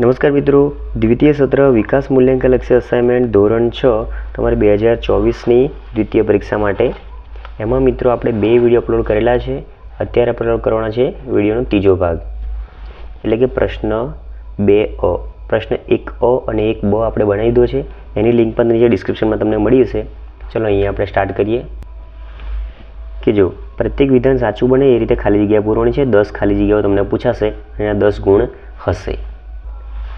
નમસ્કાર મિત્રો. દ્વિતીય સત્ર વિકાસ મૂલ્યાંકન લક્ષ્ય અસાઇનમેન્ટ ધોરણ છ, તમારી બે હજાર ચોવીસની દ્વિતીય પરીક્ષા માટે. એમાં મિત્રો આપણે બે વીડિયો અપલોડ કરેલા છે. અત્યારે અપલોડ કરવાના છે વિડીયોનો ત્રીજો ભાગ. એટલે કે પ્રશ્ન બે અ. પ્રશ્ન એક અ અને એક બ આપણે બનાવી દીધો છે. એની લિંક પણ નીચે ડિસ્ક્રિપ્શનમાં તમને મળી હશે ચલો અહીંયા આપણે સ્ટાર્ટ કરીએ. કે જો, પ્રત્યેક વિધાન સાચું બને એ રીતે ખાલી જગ્યા પૂરવાની છે. દસ ખાલી જગ્યાઓ તમને પૂછાશે અને દસ ગુણ હશે.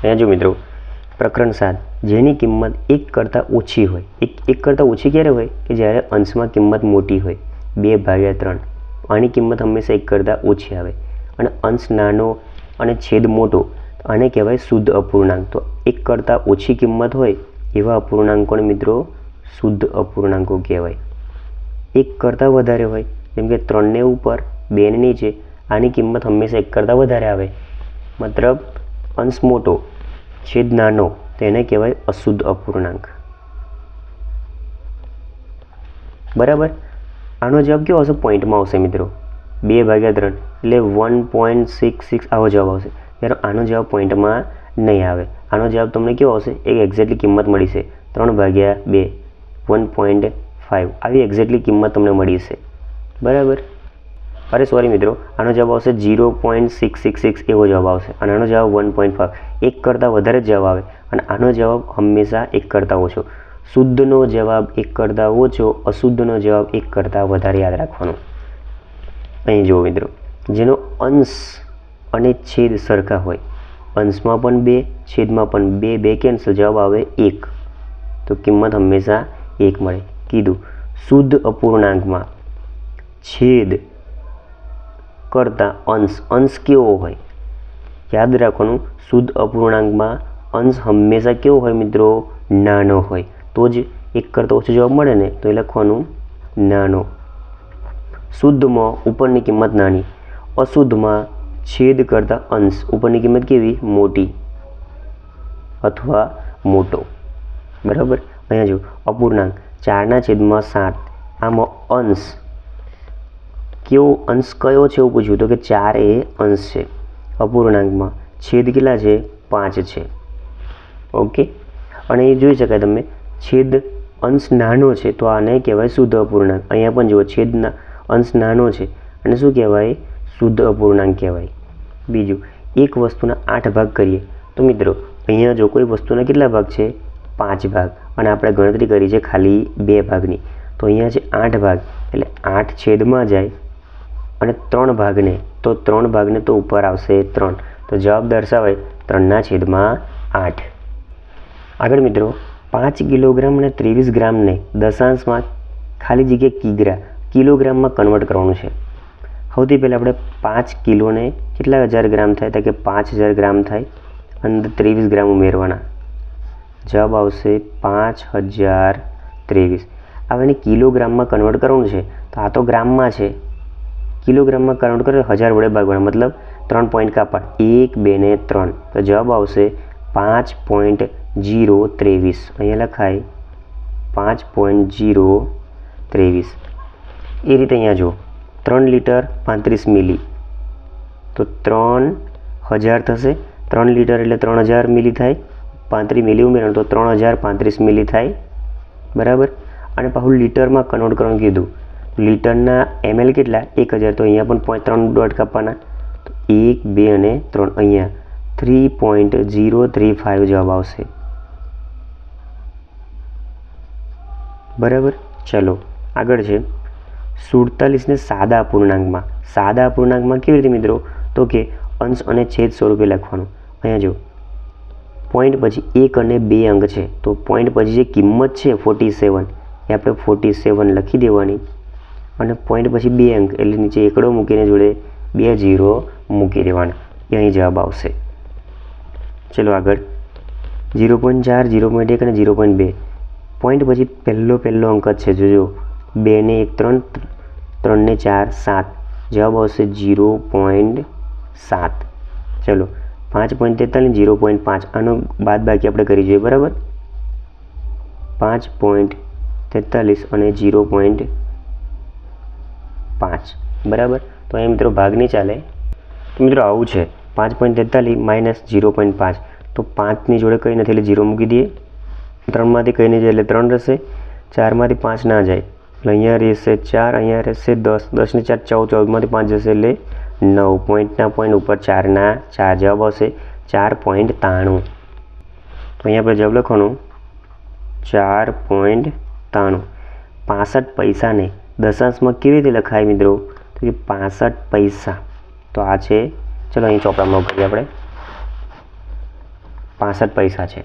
અહીંયા જો મિત્રો, પ્રકરણ સાત. જેની કિંમત એક કરતાં ઓછી હોય. એક એક કરતાં ઓછી ક્યારે હોય? કે જ્યારે અંશમાં કિંમત મોટી હોય. બે ભાગ્યા ત્રણ. આની કિંમત હંમેશા એક કરતાં ઓછી આવે. અને અંશ નાનો અને છેદ મોટો, આને કહેવાય શુદ્ધ અપૂર્ણાંક. તો એક કરતાં ઓછી કિંમત હોય, એવા અપૂર્ણાંકોને મિત્રો શુદ્ધ અપૂર્ણાંકો કહેવાય. એક કરતાં વધારે હોય, જેમ કે ત્રણને ઉપર, બેને નીચે, આની કિંમત હંમેશા એક કરતાં વધારે આવે. મતલબ અંશ મોટો, છેદ નાનો, તેને કહેવાય અશુદ્ધ અપૂર્ણાંક. બરાબર? આનો જવાબ કેવો આવશે? પોઈન્ટમાં આવશે મિત્રો. બે ભાગ્યા ત્રણ, એટલે વન પોઈન્ટ સિક્સ સિક્સ આવો જવાબ આવશે. ત્યારે આનો જવાબ પોઈન્ટમાં નહીં આવે. આનો જવાબ તમને કેવો આવશે? એક એક્ઝેક્ટલી કિંમત મળી છે. ત્રણ ભાગ્યા બે, વન પોઈન્ટ ફાઇવ આવી એક્ઝેક્ટલી કિંમત તમને મળી છે. બરાબર? અરે સોરી મિત્રો, આનો જવાબ આવશે zero point six six six એવો જવાબ આવશે અને આનો જવાબ વન પોઈન્ટ ફાઇવ એક કરતાં વધારે જ જવાબ આવે અને આનો જવાબ હંમેશા એક કરતાં ઓછો. શુદ્ધનો જવાબ એક કરતાં ઓછો, અશુદ્ધનો જવાબ એક કરતાં વધારે યાદ રાખવાનો. અહીં જુઓ મિત્રો, જેનો અંશ અને છેદ સરખા હોય, અંશમાં પણ બે, છેદમાં પણ બે બે કેન્સલ જવાબ આવે એક. તો કિંમત હંમેશા એક મળે. કીધું. શુદ્ધ અપૂર્ણાંકમાં છેદ કરતાં અંશ અંશ કેવો હોય? યાદ રાખવાનું, શુદ્ધ અપૂર્ણાંકમાં અંશ હંમેશા કેવો હોય મિત્રો? નાનો હોય. તો જ એક કરતાં ઓછો જવાબ મળે ને? તો એ લખવાનું નાનો. શુદ્ધમાં ઉપરની કિંમત નાની. અશુદ્ધમાં છેદ કરતાં અંશ ઉપરની કિંમત કેવી? મોટી. અથવા મોટો. બરાબર? અહીંયા જો અપૂર્ણાંક ચારના છેદમાં સાત. આમાં અંશ કેવો અંશ કયો છે એવું પૂછ્યું? તો કે ચાર એ અંશ છે. અપૂર્ણાંકમાં છેદ કેટલા છે? પાંચ છે. ઓકે? અને એ જોઈ શકાય તમે છેદ અંશ નાનો છે, તો આને કહેવાય શુદ્ધ અપૂર્ણાંક. અહીંયા પણ જુઓ છેદના અંશ નાનો છે. અને શું કહેવાય? શુદ્ધ અપૂર્ણાંક કહેવાય. બીજું, એક વસ્તુના આઠ ભાગ કરીએ. તો મિત્રો, અહીંયા જો કોઈ વસ્તુના કેટલા ભાગ છે? પાંચ ભાગ. અને આપણે ગણતરી કરી છે ખાલી બે ભાગની. તો અહીંયા છે આઠ ભાગ. એટલે આઠ છેદમાં જાય અને ત્રણ ભાગને. તો ત્રણ ભાગને તો ઉપર આવશે ત્રણ. તો જવાબ દર્શાવે ત્રણના છેદમાં આઠ. આગળ મિત્રો, પાંચ કિલોગ્રામ અને ત્રેવીસ ગ્રામને દશાંશમાં ખાલી જગ્યાએ કિગ્રા કિલોગ્રામમાં કન્વર્ટ કરવાનું છે. સૌથી પહેલાં આપણે પાંચ કિલોને કેટલા હજાર ગ્રામ થાય? તો કે પાંચ હજાર ગ્રામ થાય અંદર ત્રેવીસ ગ્રામ ઉમેરવાના. જવાબ આવશે પાંચ હજાર ત્રેવીસ. હવે એને કિલોગ્રામમાં કન્વર્ટ કરવાનું છે. તો આ તો ગ્રામમાં છે. કિલોગ્રામમાં કાઉન્ટ કરે હજાર વડે ભાગવાના, મતલબ ત્રણ પોઈન્ટ કાપા એક, બે ને ત્રણ. તો જવાબ આવશે પાંચ પોઈન્ટ જીરો ત્રેવીસ. અહીંયા લખાય પાંચ પોઈન્ટ જીરો ત્રેવીસ. એ રીતે અહીંયા જુઓ. ત્રણ લીટર પાંત્રીસ મિલી. તો ત્રણ હજાર થશે. ત્રણ લીટર એટલે ત્રણ હજાર મિલી થાય. પાંત્રીસ મિલી ઉમેરણ તો ત્રણ હજાર પાંત્રીસ મિલી થાય. બરાબર? અને પાછું લીટરમાં કન્વર્ટ કરવાનું કીધું. લીટરના એમએલ કેટલા? એક હજાર. તો અહીંયા પણ પોઈન્ટ ત્રણ ડોટ કાપવાના. તો એક, બે અને ત્રણ અહીંયા. Three point zero three five જવાબ આવશે. બરાબર? ચલો, આગળ છે. સુડતાલીસને સાદા અપૂર્ણાંકમાં સાદા અપૂર્ણાંકમાં કેવી રીતે મિત્રો? તો કે અંશ અને છેદ સ્વરૂપે લખવાનું. અહીંયા જો પોઈન્ટ પછી એક અને બે અંક છે. તો પોઈન્ટ પછી જે કિંમત છે ફોર્ટી સેવન એ આપણે ફોર્ટી સેવન લખી દેવાની. અને પોઈન્ટ પછી બે અંક, એટલે નીચે એકડો મૂકીને જોડે બે જીરો મૂકી દેવાના. અહીં જવાબ આવશે. ચલો આગળ. ઝીરો પોઈન્ટ ચાર ઝીરો પોઈન્ટ એક અને ઝીરો પોઈન્ટ બે. પોઈન્ટ પછી પહેલો પહેલો અંક જ છે, જોજો. બે ને એક, ત્રણ ત્રણ ને ચાર, સાત. જવાબ આવશે ઝીરો પોઈન્ટ સાત. ચલો, પાંચ પોઈન્ટ તેતાલીસ ઝીરો પોઈન્ટ પાંચ. આનો બાદ બાકી આપણે કરી જોઈએ, બરાબર? પાંચ પોઈન્ટ તેતાલીસ અને ઝીરો પોઈન્ટ પાંચ. બરાબર? તો અહીં મિત્રો ભાગ નહીં ચાલે. તો મિત્રો આવું છે. પાંચ પોઈન્ટ તેતાલીસ માઇનસ ઝીરો પોઈન્ટ પાંચ. તો પાંચની જોડે કંઈ નથી એટલે જીરો મૂકી દઈએ. ત્રણમાંથી કંઈ નહીં જાય એટલે ત્રણ રહેશે. ચારમાંથી પાંચ ના જાય. એટલે અહીંયા રહેશે ચાર, અહીંયા રહેશે દસ. દસની ચાર ચૌદ, ચૌદમાંથી પાંચ જશે એટલે નવ પોઈન્ટના પોઈન્ટ ઉપર ચારના ચાર જવાબ આવશે. ચાર પોઈન્ટ ત્રાણું તો અહીંયા આપણે જવાબ લખવાનું. ચાર પોઈન્ટ ત્રાણું પાસઠ પૈસાને દશાંશમાં કેવી રીતે લખાય મિત્રો? તો કે પાસઠ પૈસા. તો આ છે. ચલો અહીં ચોપડામાં કરીએ આપણે. પાસઠ પૈસા છે.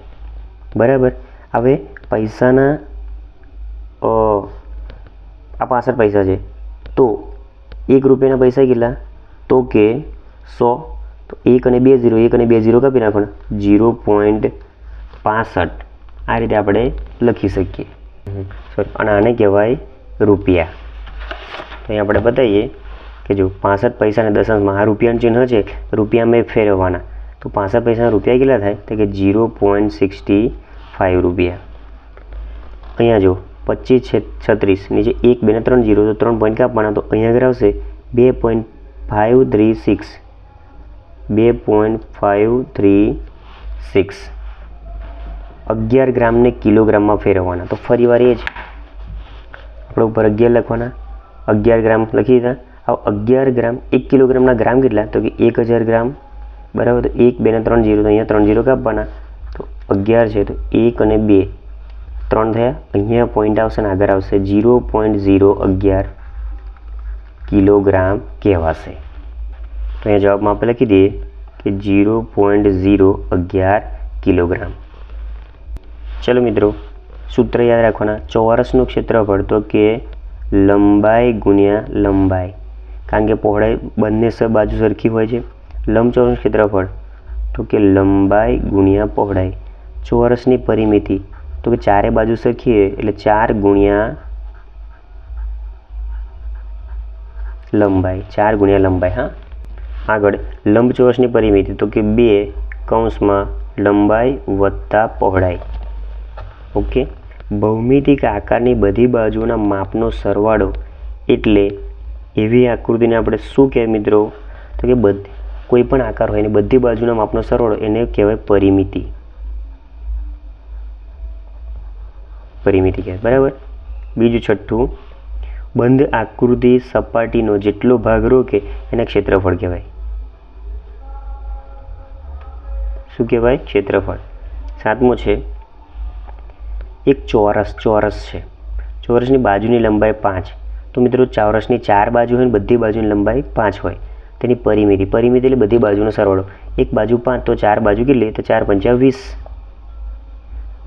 બરાબર. હવે પૈસાના આ પાસઠ પૈસા છે. તો એક રૂપિયાના પૈસા કેટલા? તો કે સો. તો એક અને બે ઝીરો, એક અને બે ઝીરો કાપી નાખવાના. ઝીરો પોઈન્ટ પાસઠ. આ રીતે આપણે લખી શકીએ. સોરી. અને આને કહેવાય રૂપિયા. તો અહીં આપણે બતાવીએ કે જો પાસઠ પૈસાના દશાંશમાં આ રૂપિયાનું ચિહ્ન છે રૂપિયા મેં ફેરવવાના. તો પાસઠ પૈસાના રૂપિયા કેટલા થાય? તો કે ઝીરો પોઈન્ટ સિક્સટી ફાઇવ રૂપિયા. અહીંયા જો પચીસ છે છત્રીસ, નીચે એક, બે ને ત્રણ જીરો તો ત્રણ પોઈન્ટ કાપવાના, તો અહીંયા આગળ આવશે બે પોઈન્ટ ફાઇવ થ્રી સિક્સ. બે પોઈન્ટ ફાઇવ થ્રી સિક્સ. અગિયાર ગ્રામને કિલોગ્રામમાં ફેરવવાના. તો ફરી વાર એ જ. આપણે ઉપર અગિયાર લખવાના. અગિયાર ગ્રામ લખી દીધા. હવે અગિયાર ગ્રામ, એક કિલોગ્રામના ગ્રામ કેટલા? તો કે એક હજાર ગ્રામ. બરાબર? તો એક, બે ને ત્રણ જીરો. તો અહીંયા ત્રણ જીરો કાપવાના. તો અગિયાર છે તો એક અને બે. ત્રણ થયા. અહીંયા પોઈન્ટ આવશે ને આગળ આવશે. જીરો પોઈન્ટ ઝીરો અગિયાર કિલોગ્રામ કહેવાશે. તો અહીંયા જવાબમાં આપણે લખી દઈએ કે જીરો પોઈન્ટ ઝીરો અગિયાર કિલોગ્રામ. ચલો મિત્રો, સૂત્ર યાદ રાખવાના. ચોરસનું ક્ષેત્રફળ તો કે લંબાઈ ગુણ્યા લંબાઈ. કારણ કે પહોળાઈ બંને સ બાજુ સરખી હોય છે. લંબચોરસનું ક્ષેત્રફળ તો કે લંબાઈ ગુણ્યા પહોળાઈ. ચોરસની પરિમિતિ તો કે ચારે બાજુ સરખી એટલે ચાર ગુણ્યા લંબાઈ. ચાર ગુણ્યા લંબાઈ, હા. આગળ, લંબચોરસની પરિમિતિ તો કે બે કૌંસમાં લંબાઈ વત્તા પહોળાઈ. ઓકે? ભૌમિતિક આકારની બધી બાજુના માપનો સરવાળો એટલે એવી આકૃતિને આપણે શું કહેવાય મિત્રો? તો કે બધી કોઈ પણ આકાર હોય એની બધી બાજુના માપનો સરવાળો એને કહેવાય પરિમિતિ. પરિમિતિ કહેવાય, બરાબર? બીજું છઠ્ઠું, બંધ આકૃતિ સપાટીનો જેટલો ભાગ રોકે એને ક્ષેત્રફળ કહેવાય. શું કહેવાય? ક્ષેત્રફળ. સાતમો છે એક ચોરસ ચોરસ છે. ચોરસની બાજુની લંબાઈ પાંચ. તો મિત્રો ચોરસની ચાર બાજુ હોય ને બધી બાજુની લંબાઈ પાંચ હોય. તેની પરિમિતિ પરિમિતિ એટલે બધી બાજુનો સરવાળો. એક બાજુ પાંચ, તો ચાર બાજુ કેટલી? તો ચાર પંચા વીસ.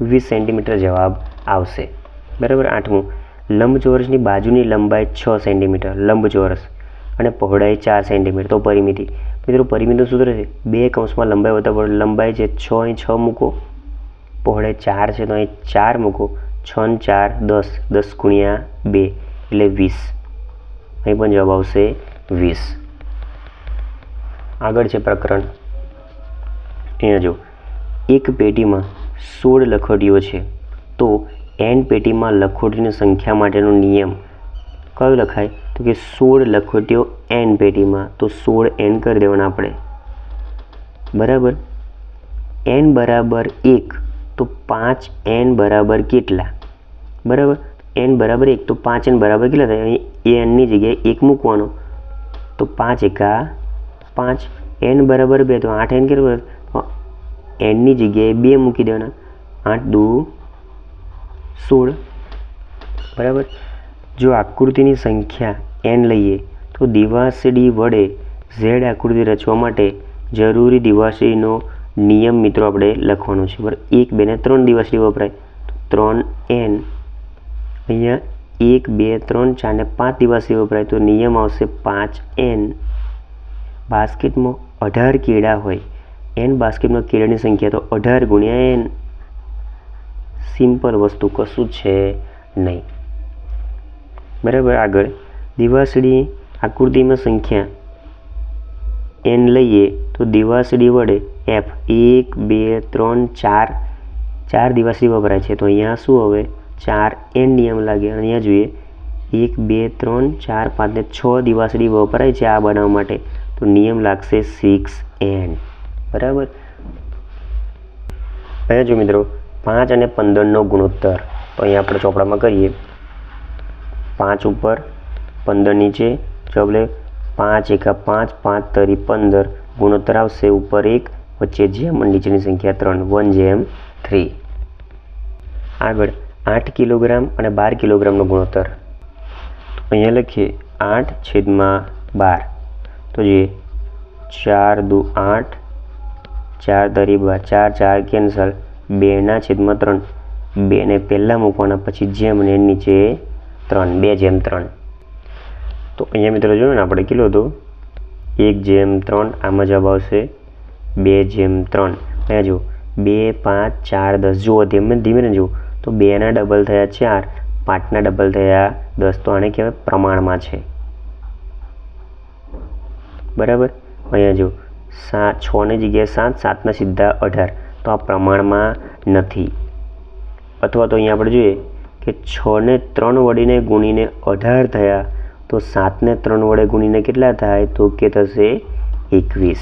વીસ સેન્ટીમીટર જવાબ આવશે. બરાબર? આઠમું. લંબચોરસની બાજુની લંબાઈ છ સેન્ટીમીટર, લંબચોરસ. અને પહોળાઈ ચાર સેન્ટીમીટર. તો પરિમિતિ. મિત્રો પરિમિતિનું સૂત્ર છે. બે કૌંસમાં લંબાઈ વધારે લંબાઈ છે છ અહીં છ મૂકો. પહોળાઈ ચાર છે તો અહીં ચાર મૂકો. છ ને ચાર, દસ. દસ ગુણ્યા બે એટલે વીસ. અહીં પણ જવાબ આવશે વીસ. આગળ છે પ્રકરણ. અહીંયા જો એક પેટીમાં સોળ લખોટીઓ છે. તો એન પેટીમાં લખોટીની સંખ્યા માટેનો નિયમ કયો લખાય? તો કે સોળ લખોટીઓ એન પેટીમાં. તો સોળ એન કરી દેવાના આપણે. બરાબર? એન બરાબર એક. તો પાંચ એન બરાબર કેટલા? બરાબર? એન બરાબર એક. તો પાંચ એન બરાબર કેટલા થાય? અહીં એનની જગ્યાએ એક મૂકવાનો. તો પાંચ એકા પાંચ. એન બરાબર બે. તો આઠ એન કેટલું એનની જગ્યાએ બે મૂકી દેવાના. આઠ, દુ, સોળ. બરાબર? જો આકૃતિની સંખ્યા એન લઈએ, તો દિવાસળી વડે ઝેડ આકૃતિ રચવા માટે જરૂરી દિવાસળીનો નિયમ મિત્રો આપણે લખવાનો છે. બરાબર? એક, બે ને ત્રણ દિવસથી વપરાય. ત્રણ એન અહીંયા એક, બે, ત્રણ, ચાર ને પાંચ દિવસથી વપરાય. તો નિયમ આવશે પાંચ એન. બાસ્કેટમાં અઢાર કેળા હોય. એન બાસ્કેટમાં કેળાની સંખ્યા તો અઢાર ગુણ્યા એન. સિમ્પલ વસ્તુ કશું છે નહીં. બરાબર? આગળ. દિવાસળી આકૃતિમાં સંખ્યા એન લઈએ તો દિવાસળી વડે એફ એક, બે, ત્રણ, ચાર ચાર દિવાસળી વપરાય છે. તો અહીંયા શું હવે ચાર એન નિયમ લાગે. અહીંયા જોઈએ. એક, બે, ત્રણ, ચાર, પાંચ ને છ દિવાસળી વપરાય છે આ બનાવવા માટે. તો નિયમ લાગશે સિક્સ એન. બરાબર? અહીંયા જો મિત્રો, પાંચ અને પંદરનો ગુણોત્તર. તો અહીંયા આપણે ચોપડામાં કરીએ. પાંચ ઉપર પંદર નીચે જો લે પાંચ એકા પાંચ પાંચ તરી પંદર ગુણોત્તર આવશે ઉપર એક, વચ્ચે જેમ નીચેની સંખ્યા ત્રણ. વન જેમ થ્રી. આગળ આઠ કિલોગ્રામ અને બાર કિલોગ્રામનો ગુણોત્તર. અહીંયા લખીએ આઠ છેદમાં બાર. તો જે ચાર દુ આઠ, ચાર તરી બાર, ચાર ચાર કેન્સલ બેના છેદમાં ત્રણ. બેને પહેલાં મૂકવાના પછી જેમ ને નીચે ત્રણ, બે જેમ ત્રણ. તો અહીંયા મિત્રો જોયું ને, આપણે કેટલો હતો? એક જેમ ત્રણ, આમાં જવાબ આવશે બે જેમ ત્રણ. અહીંયા જુઓ, બે, પાંચ, ચાર, દસ. જુઓ, ધીમે ધીમે જુઓ. તો બેના ડબલ થયા ચાર, પાંચના ડબલ થયા દસ. તો આને કહેવાય પ્રમાણમાં છે. બરાબર? અહીંયા જુઓ સાત છની જગ્યાએ સાત સાતના સીધા અઢાર. તો આ પ્રમાણમાં નથી. અથવા તો અહીંયા આપણે જોઈએ કે છને ત્રણ વડીને ગુણીને અઢાર થયા તો સાતને ત્રણ વડે ગુણીને કેટલા થાય? તો કે થશે એકવીસ.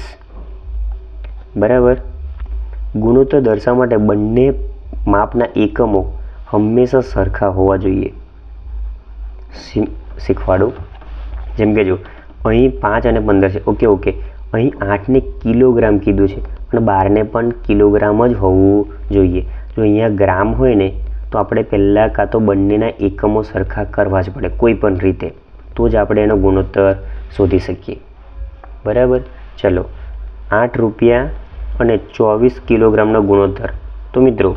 બરાબર? ગુણોત્તર દર્શાવવા માટે બંને માપના એકમો હંમેશા સરખા હોવા જોઈએ. શીખવાડું. જેમ કે જો, અહીં પાંચ અને પંદર છે. Okay okay. અહીં આઠને કિલોગ્રામ કીધું છે. અને બારને પણ કિલોગ્રામ જ હોવું જોઈએ. જો અહીંયા ગ્રામ હોય ને, તો આપણે પહેલાં કાં તો બંનેના એકમો સરખા કરવા જ પડે, કોઈ પણ રીતે. તો જ આપણે એનો ગુણોત્તર શોધી શકીએ. બરાબર? ચલો. આઠ રૂપિયા અને ચોવીસ કિલોગ્રામનો ગુણોત્તર. તો મિત્રો,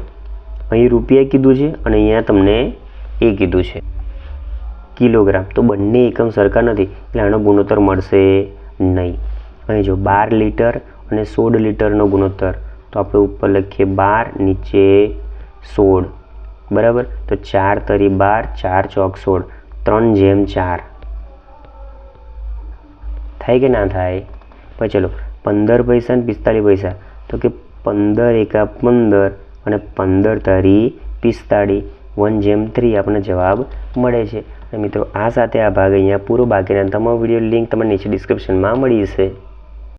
અહીં રૂપિયા કીધું છે અને અહીંયા તમને એ કીધું છે. કિલોગ્રામ. તો બંને એકમ સરખા નથી, એટલે આનો ગુણોત્તર મળશે નહીં. અહીં જો બાર લીટર અને સોળ લીટરનો ગુણોત્તર, તો આપણે ઉપર લખીએ બાર નીચે સોળ. બરાબર? તો ચાર તરી બાર, ચાર ચોક સોળ. ત્રણ જેમ ચાર. થાય કે ના થાય? પણ ચલો, પંદર પૈસા ને પિસ્તાળીસ પૈસા. તો કે પંદર એકા પંદર અને પંદર તારી પિસ્તાળીસ. વન જેમ થ્રી આપણને જવાબ મળે છે. મિત્રો, આ સાથે આ ભાગ અહીંયા પૂરો બાકીના તમામ વીડિયો લિંક તમને નીચે ડિસ્ક્રિપ્શનમાં મળી જશે.